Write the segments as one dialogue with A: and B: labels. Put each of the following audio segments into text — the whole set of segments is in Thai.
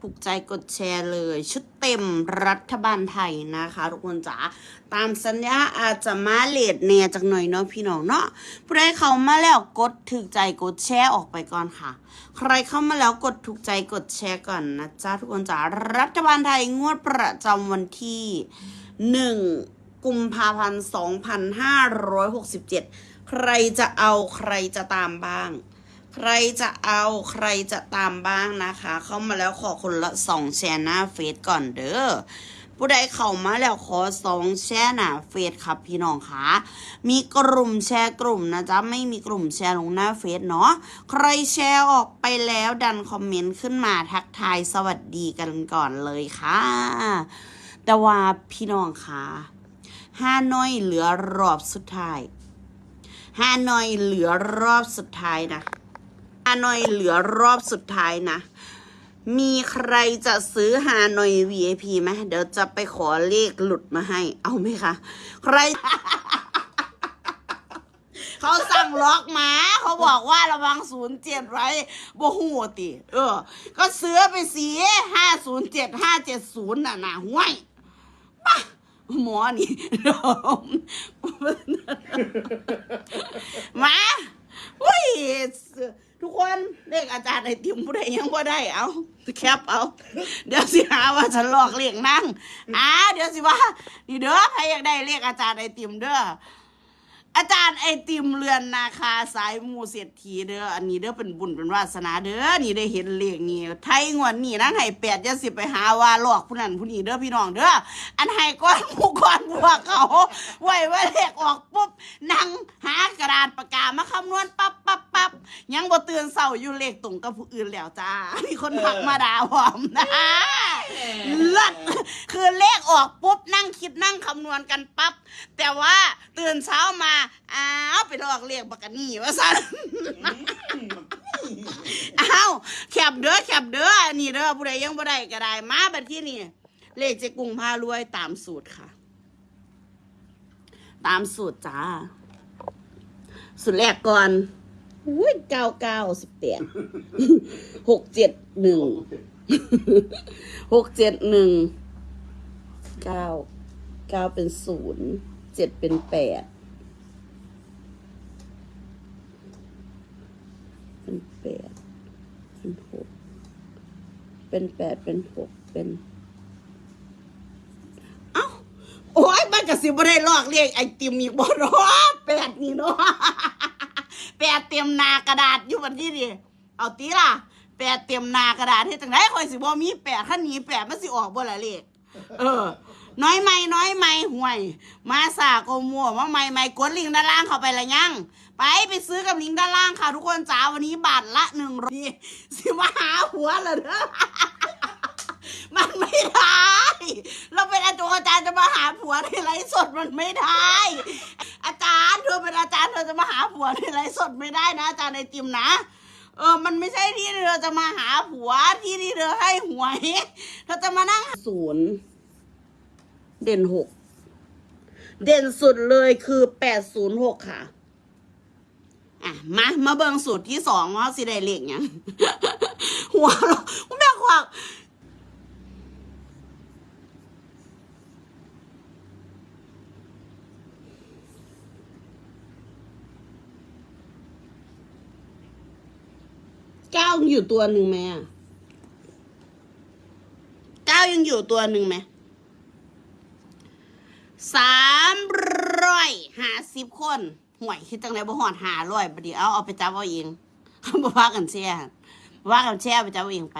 A: ถูกใจกดแชร์เลย ชุดเต็มรัฐบาลไทยนะคะ ทุกคนจ๋าตามสัญญาอาจจะมาเลดเนียจากหน่อยเนาะพี่น้องเนาะผู้ใดเข้ามาแล้วกดถูกใจกดแชร์ออกไปก่อนค่ะ ใครเข้ามาแล้วกดถูกใจกดแชร์ก่อนนะจ๊ะทุกคนจ๋ารัฐบาลไทยงวดประจำวันที่หนึ่งกุมภาพันธ์สองพันห้าร้อยหกสิบเจ็ดใครจะเอาใครจะตามบ้าง ใครจะเอาใครจะตามบ้างนะคะ เข้ามาแล้วขอคนละสองแชร์หน้าเฟซก่อนเด้อผู้ใดเข้ามาแล้วขอสองแชร์หน้าเฟซครับพี่น้องคะมีกลุ่มแชร์กลุ่มนะจ๊ะไม่มีกลุ่มแชร์ลงหน้าเฟซเนาะใครแชร์ออกไปแล้วดันคอมเมนต์ขึ้นมาทักทายสวัสดีกันก่อนเลยค่ะ แต่ว่าพี่น้องคะห้าน้อยเหลือรอบสุดท้ายห้าน้อยเหลือรอบสุดท้ายนะ ฮานอยเหลือรอบสุดท้ายนะ มีใครจะซื้อฮานอย VIP ไหมเดี๋ยวจะไปขอเลขหลุดมาให้ เอาไหมคะ ใคร เขาสั่งล็อกมา เขาบอกว่าระวังศูนย์เจ็ดไว้บ่หูติ เออ ก็ซื้อไปสีห้าศูนย์เจ็ดห้าเจ็ดศูนย์น่ะนะห่วยป่ะหมอนี่มาอุ้ย ทุกคนเลขอาจารย์ไอติมผู้ใดยังว่าได้เอาแคปเอา เดี๋ยวสิหาว่าฉันหลอกเลขนั่งอ่าเดี๋ยวสิว่านี่เด้อใครอยากได้เลขอาจารย์ไอติมเด้อ อาจารย์ไอติมเรือนนาคาสายมูเศรษฐีเด้ออันนี้เด้อเป็นบุญเป็นวาสนาเด้อนี่ได้เห็นเลขนี่ไทยงวดนี่นั่งให้แปดจะสิไปหาว่าหลอกผู้นั้นผู้นี้เด้อพี่น้องเด้ออันให้ก้อนผู้ก้อนพวเขาไว้ว่าเลขออกปุ๊บนั่งหากระดาษปากกามาคำนวณปั๊บปั๊บปั๊บยังบ่เตือนเศร้าอยู่เลขตรงกับผู้อื่นแล้วจ้ามีคนทักมาด่าผมนะเลิศคือเลขออกปุ๊บนั่งคิดนั่งคำนวณกันปั๊บแต่ว่าตื่นเช้ามาอ้าวไปลอกเลขบักกะนี่ว่าสันอ้าวแคบเด้อแคบเด้ออันนี่เด้อผู้ใดยังบ่ได้ก็ได้มาบัดที่นี่เลขเจกุ้งพารวยตามสูตรค่ะ ตามสูตรจ้า สูตรแรกก่อนอุ้ยเก้าเก้าสิบแปดหกเจ็ดหนึ่งหกเจ็ดหนึ่งเก้าเก้าเป็นศูนย์เจ็ดเป็นแปด เป็นแปดเป็นหกเป็นแปดเป็นหกเป็น เอ้า โอ้ยมันก็สิบ่ได้ลอกเรียกไอติมอีกบ่เนาะแปดนี่เนาะแปดเตรียมนากระดาษอยู่บันที่ดิเอาตีล่ะแปดเตรียมนากระดาษที่จังไดคอยสิบ่มีแปดขั้นนี้แปดมันสิออกบ่ละเลขเออ น้อยไม่น้อยไม่ห่วย มาสาโกมัวมาไม่ไม่กดลิงก์ด้านล่างเข้าไปละยัง ไปไปซื้อกับลิงก์ด้านล่างค่ะ ทุกคนจ้าวันนี้บาทละหนึ่งร้อยสิมาหาหัวเหรอเด้อมันไม่ได้ เราเป็นอาจารย์อาจารย์จะมาหาผัวในไลฟ์สดมันไม่ได้ อาจารย์เธอเป็นอาจารย์เธอจะมาหาผัวในไลฟ์สดไม่ได้นะอาจารย์ในติมนะเออ มันไม่ใช่ที่เธอจะมาหาผัวที่ที่เธอให้หวยเธอจะมานั่งศูนย์ เด่นหก เด่นสุดเลยคือแปดศูนย์หกค่ะ อะ มา มาเบิงสูตรที่สองว่าสิได้เลขหยังหัวเราแม่ความเก้าอยู่ตัวหนึ่งไหมอะเก้ายังอยู่ตัวหนึ่งไหม สามร้อยห้าสิบคนห่วยคิดจังไรบ่หอดหาร้อยบดีเอาเอาไปจับเอาเองบอกว่ากันแช่ว่ากันแช่ไปจับเอาเองไป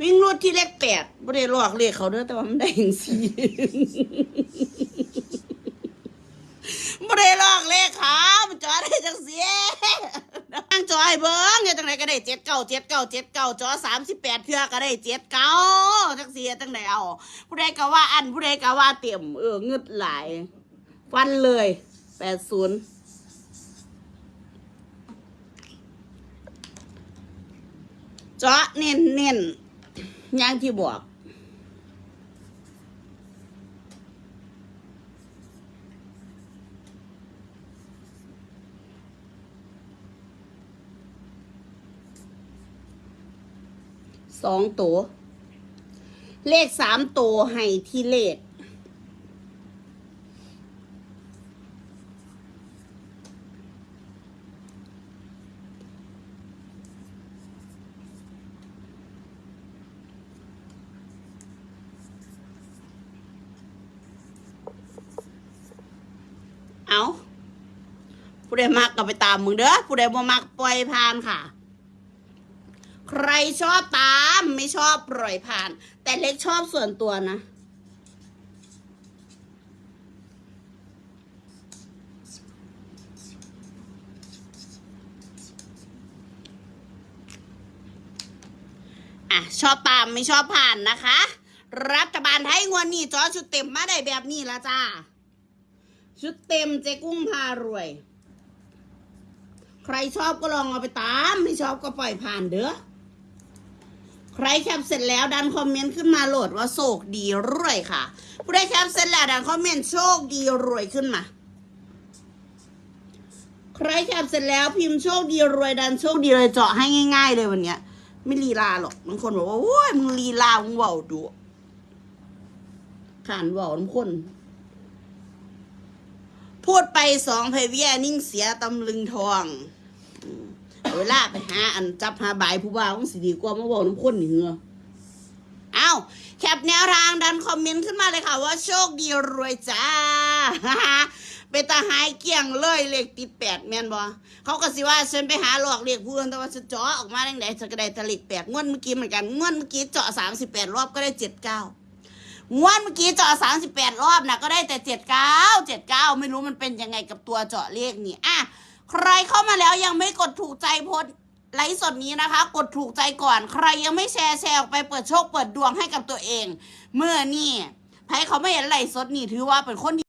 A: วิ่งรถที่เลขแปดไม่ได้ลอกเลขเขาเด้อแต่ว่ามันได้อย่งสี่ไม่ได้ลอกเลขเขามันจอได้จังเสีย ไอยเบิ้งเนี่ยจังไหนก็ได้เจ็ดเก้าเจ็ดเก้าเจ็ดเก้าจอสามสิบแปดเทือก็ได้เจ็ดเก้าจังเสียจังไหนเอาผู้ใดก็ว่าอันผู้ใดก็ว่าเต็มเออเงึดหลายฟันเลยแปดศูนย์เจาะเน้นเน้นย่างที่บอก สองตัว เลขสามตัวให้ที่เลขเอาผู้ใดมักก็ไปตามมึงเด้อผู้ใดบ่มักปล่อยผ่านค่ะ ใครชอบตามไม่ชอบปล่อยผ่าน แต่เล็กชอบส่วนตัวนะอะชอบตามไม่ชอบผ่านนะคะ รัฐบาลไทยงวนนี้จอชุดเต็มมาได้แบบนี้ละจ้า ชุดเต็มเจ๊กุ้งพารวย ใครชอบก็ลองเอาไปตาม ไม่ชอบก็ปล่อยผ่านเด้อ ใครแคปเสร็จแล้วดันคอมเมนต์ขึ้นมาโหลดว่าโชคดีรวยค่ะ ผู้ใดแคปเสร็จแล้วดันคอมเมนต์โชคดีรวยขึ้นมา ใครแคปเสร็จแล้วพิมพ์โชคดีรวยดันโชคดีเลยเจาะให้ง่าย ๆ เลยวันเนี้ย ไม่ลีลาหรอกบางคนบอกว่าโอ้ยมึงลีลามึงเว่าดูขานเว่าทุกคน พูดไปสองเพเวียนิ่งเสียตำลึงทองอ เวลาไปหาอันจับหาใบผู้บ่าวมันสิดีกว่ามาบอกน้ำข้นนี่เหงือเอาแคปแนวทางดันคอมเมนต์ขึ้นมาเลยค่ะ ว่าโชคดีรวยจ้าเป็นตาหายเกี้ยงเลยเลขติดแปดแมนบ่เขาก็สิว่าฉันไปหาหลอกเลขผู้อื่นแต่ว่าฉันเจาะออกมาแดงไหนฉันก็ได้ตะเลขแปดงวดเมื่อกี้เหมือนกันงวดเมื่อกี้เจาะสามสิบแปดรอบก็ได้เจ็ดเก้างวดเมื่อกี้เจาะสามสิบแปดรอบนะก็ได้แต่เจ็ดเก้าเจ็ดเก้าไม่รู้มันเป็นยังไงกับตัวเจาะเลขนี่อะ ใครเข้ามาแล้วยังไม่กดถูกใจโพสไลฟ์สดนี้นะคะ กดถูกใจก่อน ใครยังไม่แชร์แชร์ออกไปเปิดโชคเปิดดวงให้กับตัวเอง เมื่อนี่ไพ่เขาไม่เห็นไลฟ์สดนี่ถือว่าเป็นคน